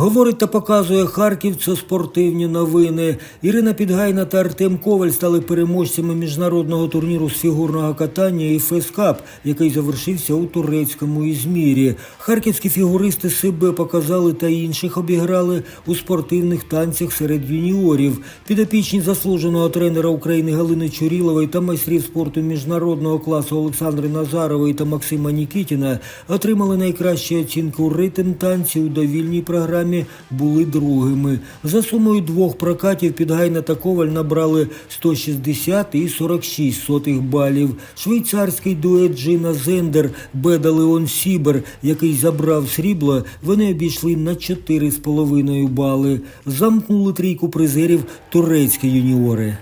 Говорить та показує Харків. Це спортивні новини. Ірина Підгайна та Артем Коваль стали переможцями міжнародного турніру з фігурного катання і Фескап, який завершився у турецькому Ізмірі. Харківські фігуристи себе показали та інших обіграли у спортивних танцях серед юніорів. Підопічні заслуженого тренера України Галини Чурілової та майстрів спорту міжнародного класу Олександри Назарової та Максима Нікітіна отримали найкращі оцінки у ритм танці у довільній програмі. Були другими. За сумою двох прокатів Підгайна та Коваль набрали 160 і 46 сотих балів. Швейцарський дует Джина Зендер, Беда Леон Сібер, який забрав срібло, вони обійшли на 4,5 бали. Замкнули трійку призерів турецькі юніори.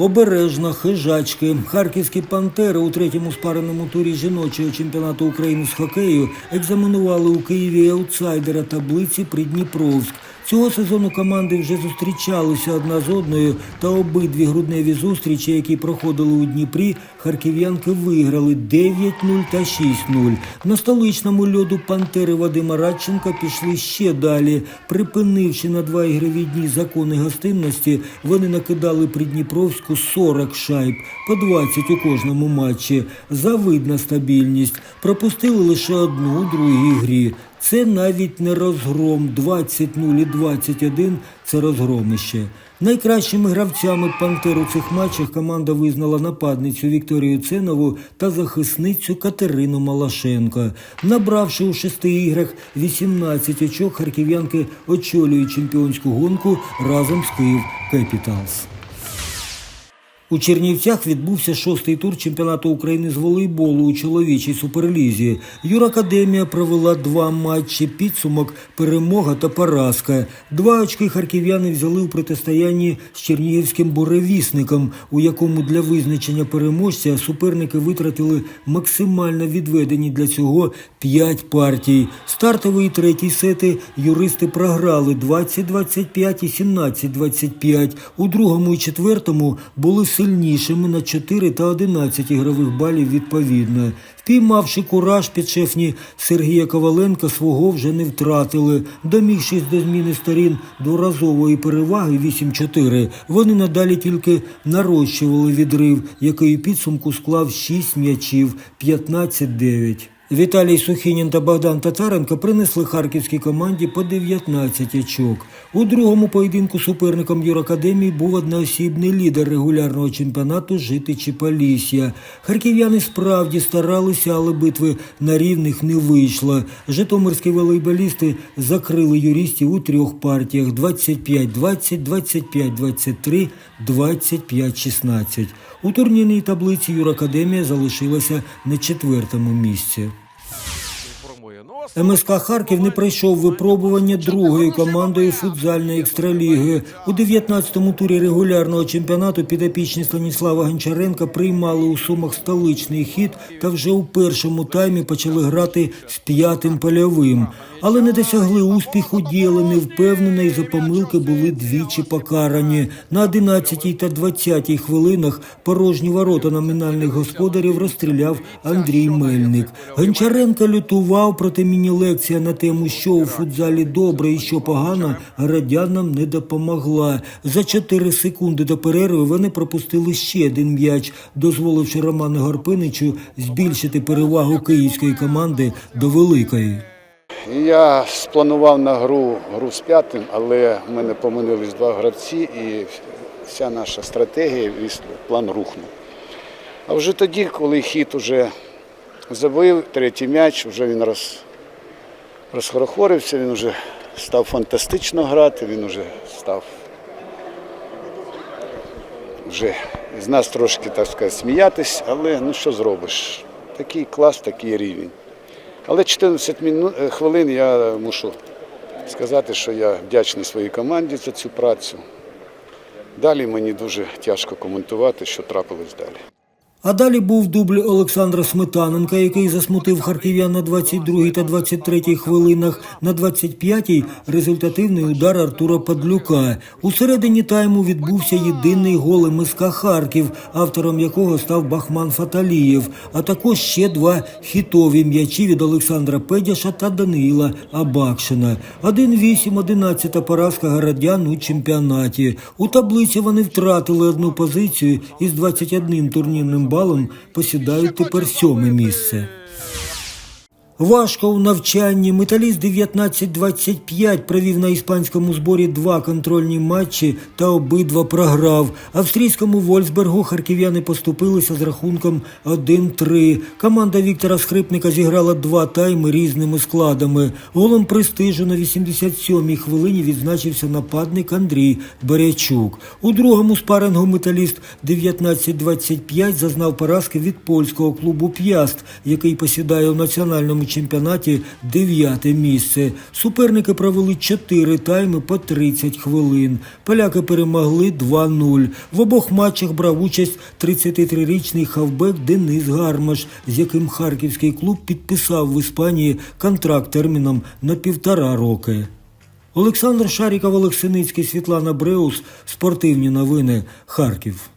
Обережно хижачки. Харківські пантери у третьому спареному турі жіночого чемпіонату України з хокею екзаменували у Києві аутсайдера таблиці Придніпровськ. Цього сезону команди вже зустрічалися одна з одною, та обидві грудневі зустрічі, які проходили у Дніпрі, харків'янки виграли 9-0 та 6-0. На столичному льоду пантери Вадима Радченка пішли ще далі. Припинивши на два ігрові дні закони гостинності, вони накидали Придніпровську 40 шайб, по 20 у кожному матчі. Завидна стабільність. Пропустили лише одну у другій грі. Це навіть не розгром 20-0 і 21 – це розгромище. Найкращими гравцями «Пантер» у цих матчах команда визнала нападницю Вікторію Ценову та захисницю Катерину Малашенко. Набравши у шести іграх 18 очок, харків'янки очолюють чемпіонську гонку разом з Київ Кепіталс. У Чернівцях відбувся шостий тур чемпіонату України з волейболу у чоловічій суперлізі. Юракадемія провела два матчі. Підсумок перемога та поразка. Два очки харків'яни взяли у протистоянні з чернігівським буревісником, у якому для визначення переможця суперники витратили максимально відведені для цього п'ять партій. Стартовий і третій сети юристи програли 20-25 і 17-25. У другому і четвертому були сильнішими на 4 та 11 ігрових балів відповідно. Впіймавши кураж підшефні Сергія Коваленка, свого вже не втратили. Домігшись до зміни сторін доразової переваги 8-4, вони надалі тільки нарощували відрив, який у підсумку склав 6 м'ячів 15-9. Віталій Сухінін та Богдан Татаренко принесли харківській команді по 19 очок. У другому поєдинку суперником Юракадемії був одноосібний лідер регулярного чемпіонату Житичі Полісся. Харків'яни справді старалися, але битви на рівних не вийшло. Житомирські волейболісти закрили юристів у трьох партіях 25-20, 25-23, 25-16. У турнірній таблиці Юракадемія залишилася на четвертому місці. МСК Харків не пройшов випробування другою командою футзальної екстраліги. У 19-му турі регулярного чемпіонату підопічні Станіслава Гончаренка приймали у сумах столичний хід та вже у першому таймі почали грати з п'ятим польовим. Але не досягли успіху, діяли невпевнено і за помилки були двічі покарані. На 11-й та 20-й хвилинах порожні ворота номінальних господарів розстріляв Андрій Мельник. Гончаренко лютував, проте міні-лекція на тему, що у футзалі добре і що погано, радянам не допомогла. За 4 секунди до перерви вони пропустили ще один м'яч, дозволивши Роману Горпиничу збільшити перевагу київської команди до великої. Я спланував на гру гру з п'ятим, але в мене помилились два гравці і вся наша стратегія, план рухнув. А вже тоді, коли хід уже забив, третій м'яч, вже він роз, розхорохорився, він вже став фантастично грати, він вже став вже з нас трошки, так сказати, сміятись, але ну що зробиш? Такий клас, такий рівень. Але 14 мину- е, хвилин я мушу сказати, що я вдячний своїй команді за цю працю. Далі мені дуже тяжко коментувати, що трапилось далі. А далі був дубль Олександра Сметаненка, який засмутив харків'ян на 22-й та 23-й хвилинах. На 25-й результативний удар Артура Падлюка. У середині тайму відбувся єдиний гол МСК Харків, автором якого став Бахман Фаталієв, а також ще два хітові м'ячі від Олександра Педяша та Даниїла Абакшина. 1-8, 11 поразка городян у чемпіонаті. У таблиці вони втратили одну позицію і з 21 турнірним балом посідають тепер сьоме місце. Важко у навчанні. Металіст 19-25 провів на іспанському зборі два контрольні матчі та обидва програв. Австрійському Вольсбергу харків'яни поступилися з рахунком 1-3. Команда Віктора Скрипника зіграла два тайми різними складами. Голом престижу на 87-й хвилині відзначився нападник Андрій Берячук. У другому спарингу металіст 19-25 зазнав поразки від польського клубу П'яст, який посідає у національному чемпіонаті дев'яте місце. Суперники провели чотири тайми по 30 хвилин. Поляки перемогли 2-0. В обох матчах брав участь 33-річний хавбек Денис Гармаш, з яким харківський клуб підписав в Іспанії контракт терміном на півтора роки. Олександр Шаріков, Олексиницький, Світлана Бреус. Спортивні новини. Харків.